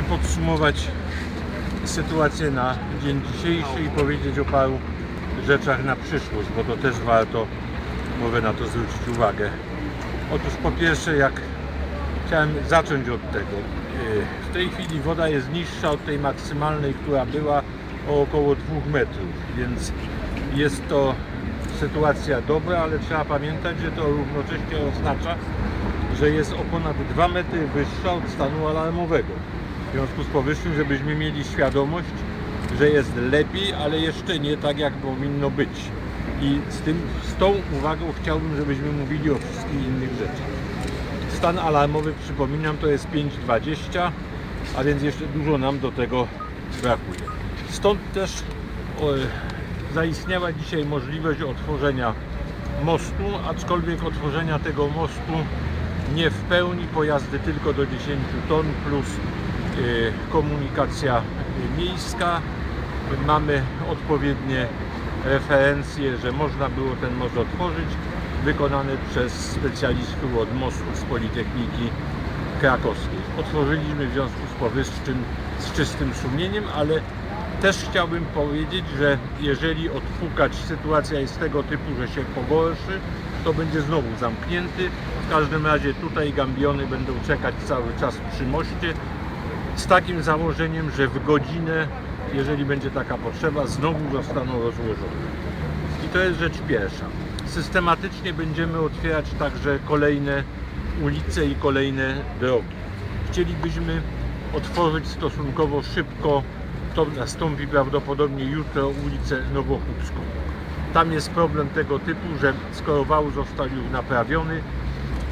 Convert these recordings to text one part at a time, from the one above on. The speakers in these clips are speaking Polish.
Podsumować sytuację na dzień dzisiejszy i powiedzieć o paru rzeczach na przyszłość, bo to też warto, mogę na to zwrócić uwagę. Otóż po pierwsze, jak chciałem zacząć od tego, yy, w tej chwili woda jest niższa od tej maksymalnej, która była o około 2 metrów, więc jest to sytuacja dobra, ale trzeba pamiętać, że to równocześnie oznacza, że jest o ponad 2 metry wyższa od stanu alarmowego. W związku z powyższym, żebyśmy mieli świadomość, że jest lepiej, ale jeszcze nie tak, jak powinno być. I z, tym, z tą uwagą chciałbym, żebyśmy mówili o wszystkich innych rzeczach. Stan alarmowy, przypominam, to jest 5,20, a więc jeszcze dużo nam do tego brakuje. Stąd też o, zaistniała dzisiaj możliwość otworzenia mostu, aczkolwiek otworzenia tego mostu nie w pełni, pojazdy tylko do 10 ton plus komunikacja y, miejska. Mamy odpowiednie referencje, że można było ten most otworzyć, wykonane przez specjalistów od mostu z Politechniki Krakowskiej. Otworzyliśmy w związku z powyższym z czystym sumieniem, ale też chciałbym powiedzieć, że jeżeli odpukać sytuacja jest tego typu, że się pogorszy, to będzie znowu zamknięty. W każdym razie tutaj gambiony będą czekać cały czas przy moście z takim założeniem, że w godzinę, jeżeli będzie taka potrzeba, znowu zostaną rozłożone. I to jest rzecz pierwsza. Systematycznie będziemy otwierać także kolejne ulice i kolejne drogi. Chcielibyśmy otworzyć stosunkowo szybko, to nastąpi prawdopodobnie jutro, ulicę Nowochódzką. Tam jest problem tego typu, że skoro wał został już naprawiony,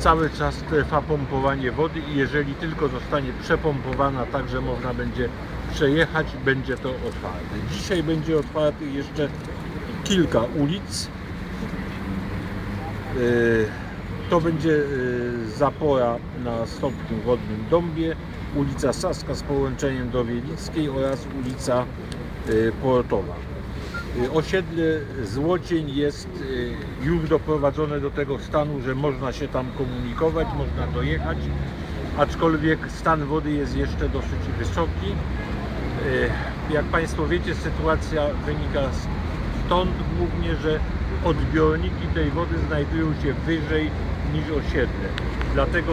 cały czas trwa pompowanie wody i jeżeli tylko zostanie przepompowana tak, że można będzie przejechać, będzie to otwarte. Dzisiaj będzie otwartych jeszcze kilka ulic. Yy, To będzie yy, zapora na stopniu wodnym Dąbie, ulica Saska z połączeniem do Wielickiej oraz ulica yy, Portowa. Yy, Osiedle Złocień jest yy, już doprowadzone do tego stanu, że można się tam komunikować, można dojechać, aczkolwiek stan wody jest jeszcze dosyć wysoki. Yy, Jak Państwo wiecie, sytuacja wynika stąd głównie, że odbiorniki tej wody znajdują się wyżej niż osiedle. Dlatego